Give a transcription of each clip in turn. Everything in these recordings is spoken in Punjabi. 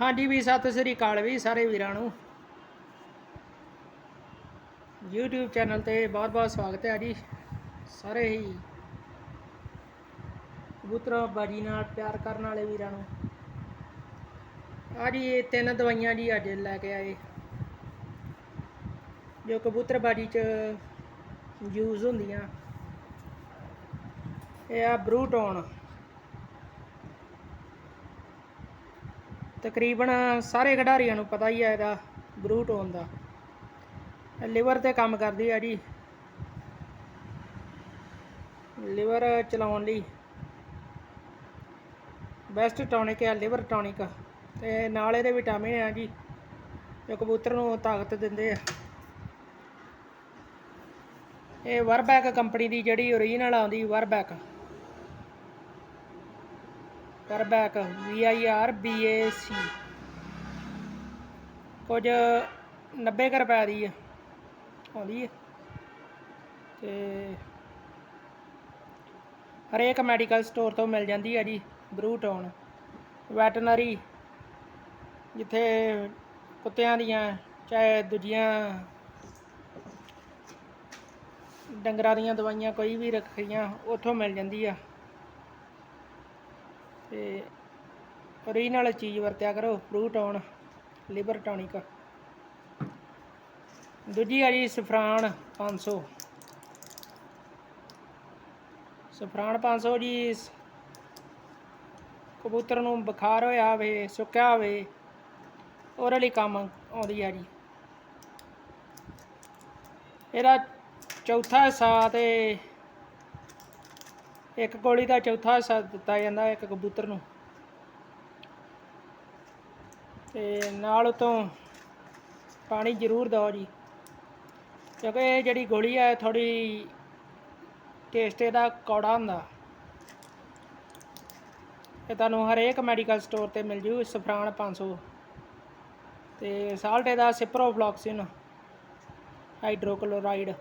ਹਾਂਜੀ, ਵੀ ਸਤਿ ਸ੍ਰੀ ਅਕਾਲ ਵੀ ਸਾਰੇ ਵੀਰਾਂ ਨੂੰ। YouTube ਚੈਨਲ ਤੇ ਬਹੁਤ-ਬਹੁਤ ਸਵਾਗਤ ਹੈ ਜੀ। ਸਾਰੇ ਹੀ ਕਬੂਤਰ ਬਾਜੀ ਨਾਲ ਪਿਆਰ ਕਰਨ ਵਾਲੇ ਵੀਰਾਂ ਨੂੰ। ਆ ਜੀ, ਇਹ ਤਿੰਨ ਦਵਾਈਆਂ ਜੀ ਅੱਜ ਲੈ ਕੇ ਆਏ। ਜੋ ਕਬੂਤਰਬਾਜੀ ਚ ਯੂਜ਼ ਹੁੰਦੀਆਂ। ਇਹ ਆ ਬਰੂਟੋਨ ਤਕਰੀਬਨ ਸਾਰੇ ਖਿਡਾਰੀਆਂ ਨੂੰ ਪਤਾ ਹੀ ਹੈ ਇਹਦਾ ਬਰੂਟੋਨ ਦਾ। ਲਿਵਰ ਤੇ ਕੰਮ ਕਰਦੀ ਆ ਜੀ। ਲਿਵਰ ਚਲਾਉਣ ਲਈ। ਬੈਸਟ ਟੌਨਿਕ ਹੈ ਲਿਵਰ ਟੌਨਿਕ ਤੇ ਨਾਲ ਇਹਦੇ ਵਿਟਾਮਿਨ ਆ ਜੀ। ਜੋ ਕਬੂਤਰ ਨੂੰ ਤਾਕਤ ਦਿੰਦੇ ਆ। ਇਹ ਵਰਬੈਕ ਕੰਪਨੀ ਦੀ ਜਿਹੜੀ ਓਰੀਜਨਲ ਆਉਂਦੀ ਵਰਬੈਕ ਵਰਬੈਕ ਵੀ ਆਈ ਆਰ ਬੀ ਏ ਸੀ ਕੁਝ 90 ਕੁ ਰੁਪਏ ਦੀ ਆ, ਆਉਂਦੀ ਹੈ ਤੇ ਹਰੇਕ ਮੈਡੀਕਲ ਸਟੋਰ ਤੋਂ ਮਿਲ ਜਾਂਦੀ ਹੈ ਜੀ ਬਰੂ ਟਾਊਨ ਵੈਟਰਨਰੀ ਜਿੱਥੇ ਕੁੱਤਿਆਂ ਦੀਆਂ, ਚਾਹੇ ਦੂਜੀਆਂ ਡੰਗਰਾਂ ਦੀਆਂ ਦਵਾਈਆਂ ਕੋਈ ਵੀ ਰੱਖੀਆਂ, ਉੱਥੋਂ ਮਿਲ ਜਾਂਦੀ ਆ। ਤੇ ਓਰੀਜਨਲ ਚੀਜ਼ ਵਰਤਿਆ ਕਰੋ ਫਰੂਟ ਆਨ ਲਿਵਰ ਟੌਨਿਕ ਦੂਜੀ ਆ ਜੀ ਸਫਰਾਨ 500 ਸਫਰਾਨ 500 ਜੀ, ਕਬੂਤਰ ਨੂੰ ਬੁਖਾਰ ਹੋਇਆ ਹੋਵੇ, ਸੁੱਕਿਆ ਹੋਵੇ, ਉਹਦੇ ਲਈ ਕੰਮ ਆਉਂਦੀ ਆ ਜੀ। ਇਹਦਾ ਚੌਥਾ ਹਿੱਸਾ ਤੇ ਇੱਕ ਗੋਲੀ ਦਾ ਚੌਥਾ ਹਿੱਸਾ ਦਿੱਤਾ ਜਾਂਦਾ ਇੱਕ ਕਬੂਤਰ ਨੂੰ। ਤੇ ਨਾਲ ਉਤੋਂ ਪਾਣੀ ਜ਼ਰੂਰ ਦਿਓ ਜੀ, ਕਿਉਂਕਿ ਇਹ ਜਿਹੜੀ ਗੋਲੀ ਹੈ ਥੋੜੀ ਟੇਸਟ ਇਹਦਾ ਕੌੜਾ ਹੁੰਦਾ। ਇਹ ਤੁਹਾਨੂੰ ਹਰੇਕ ਮੈਡੀਕਲ ਸਟੋਰ ਤੇ ਮਿਲ ਜੂ, ਸਫਰਾਨ 500 ਤੇ ਸਾਲਟ ਇਹਦਾ ਸਿਪਰੋਫਲੌਕਸਿਨ ਹਾਈਡਰੋਕਲੋਰਾਈਡ।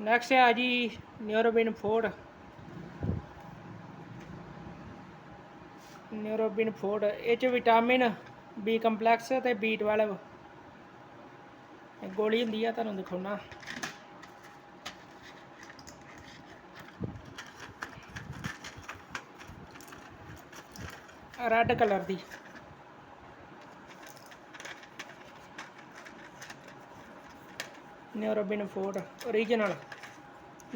ਨੈਕਸਟ ਹੈ ਜੀ ਨਿਊਰੋਬਿਨ ਫੋਰਡ ਨਿਊਰੋਬਿਨ ਫੋਰਡ ਇਹ ਚ ਵਿਟਾਮਿਨ ਬੀ ਕੰਪਲੈਕਸ ਤੇ B12 ਇਹ ਗੋਲੀ ਹੁੰਦੀ ਆ, ਤੁਹਾਨੂੰ ਦਿਖਾਉਣਾ। ਰੈੱਡ ਕਲਰ ਦੀ। ਨਿਊਰੋਬਿਨ ਫੋਰਡ ਓਰੀਜਨਲ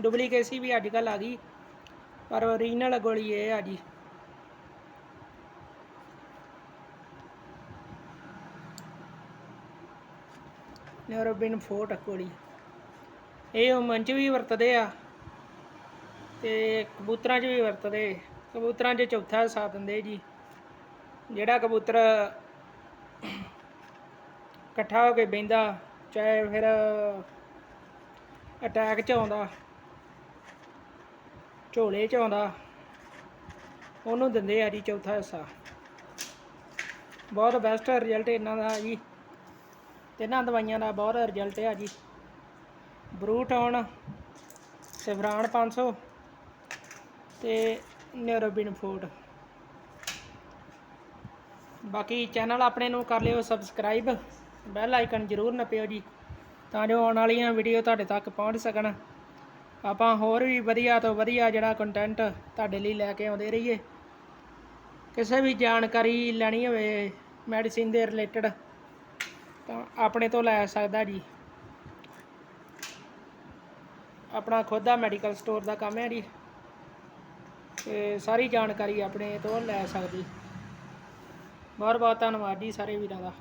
ਡੁਪਲੀਕੇਸੀ ਵੀ ਅੱਜ ਕੱਲ੍ਹ ਆ ਗਈ। ਪਰ ਓਰੀਜਨਲ ਗੋਲੀ ਇਹ ਆ ਜੀ। ਨਿਊਰੋਬਿਨ ਫੋਰਡ ਗੋਲੀ। ਇਹ ਉਮਨ ਚ ਵੀ ਵਰਤਦੇ ਆ। ਤੇ ਕਬੂਤਰਾਂ 'ਚ ਵੀ ਵਰਤਦੇ। ਕਬੂਤਰਾਂ 'ਚ ਚੌਥਾ ਸਾਥ ਦਿੰਦੇ ਜੀ। ਜਿਹੜਾ ਕਬੂਤਰ ਇਕੱਠਾ ਹੋ ਕੇ ਬਹਿੰਦਾ। ਚਾਹੇ ਫਿਰ ਅਟੈਕ 'ਚ ਆਉਂਦਾ, ਝੋਲੇ 'ਚ ਆਉਂਦਾ, ਉਹਨੂੰ ਦਿੰਦੇ ਆ ਜੀ ਚੌਥਾ ਹਿੱਸਾ। ਬਹੁਤ ਬੈਸਟ ਰਿਜ਼ਲਟ ਇਹਨਾਂ ਦਾ ਜੀ। ਤਿੰਨਾਂ ਦਵਾਈਆਂ ਦਾ ਬਹੁਤ ਰਿਜ਼ਲਟ ਆ ਜੀ। ਬਰੂਟੌਨ ਸਫਰਾਨ 500 ਤੇ ਨਿਊਰੋਬਿਨ ਫੂਡ ਬਾਕੀ ਚੈਨਲ ਆਪਣੇ ਨੂੰ ਕਰ ਲਿਓ ਸਬਸਕ੍ਰਾਈਬ ਬੈਲ ਆਈਕਨ ਜ਼ਰੂਰ ਨੱਪਿਓ ਜੀ, ਤਾਂ ਜੋ ਆਉਣ ਵਾਲੀਆਂ ਵੀਡੀਓ ਤੁਹਾਡੇ ਤੱਕ ਪਹੁੰਚ ਸਕਣ। ਆਪਾਂ ਹੋਰ ਵੀ ਵਧੀਆ ਤੋਂ ਵਧੀਆ ਜਿਹੜਾ ਕੰਟੈਂਟ ਤੁਹਾਡੇ ਲਈ ਲੈ ਕੇ ਆਉਂਦੇ ਰਹੀਏ। ਕਿਸੇ ਵੀ ਜਾਣਕਾਰੀ ਲੈਣੀ ਹੋਵੇ ਮੈਡੀਸਿਨ ਦੇ ਰਿਲੇਟਡ ਤਾਂ ਆਪਣੇ ਤੋਂ ਲੈ ਸਕਦਾ ਜੀ। ਆਪਣਾ ਖੁਦ ਦਾ ਮੈਡੀਕਲ ਸਟੋਰ ਦਾ ਕੰਮ ਹੈ ਜੀ। ਤੇ ਸਾਰੀ ਜਾਣਕਾਰੀ ਆਪਣੇ ਤੋਂ ਲੈ ਸਕਦੀ। ਬਹੁਤ ਬਹੁਤ ਧੰਨਵਾਦ ਜੀ ਸਾਰੇ ਵੀਰਾਂ ਦਾ।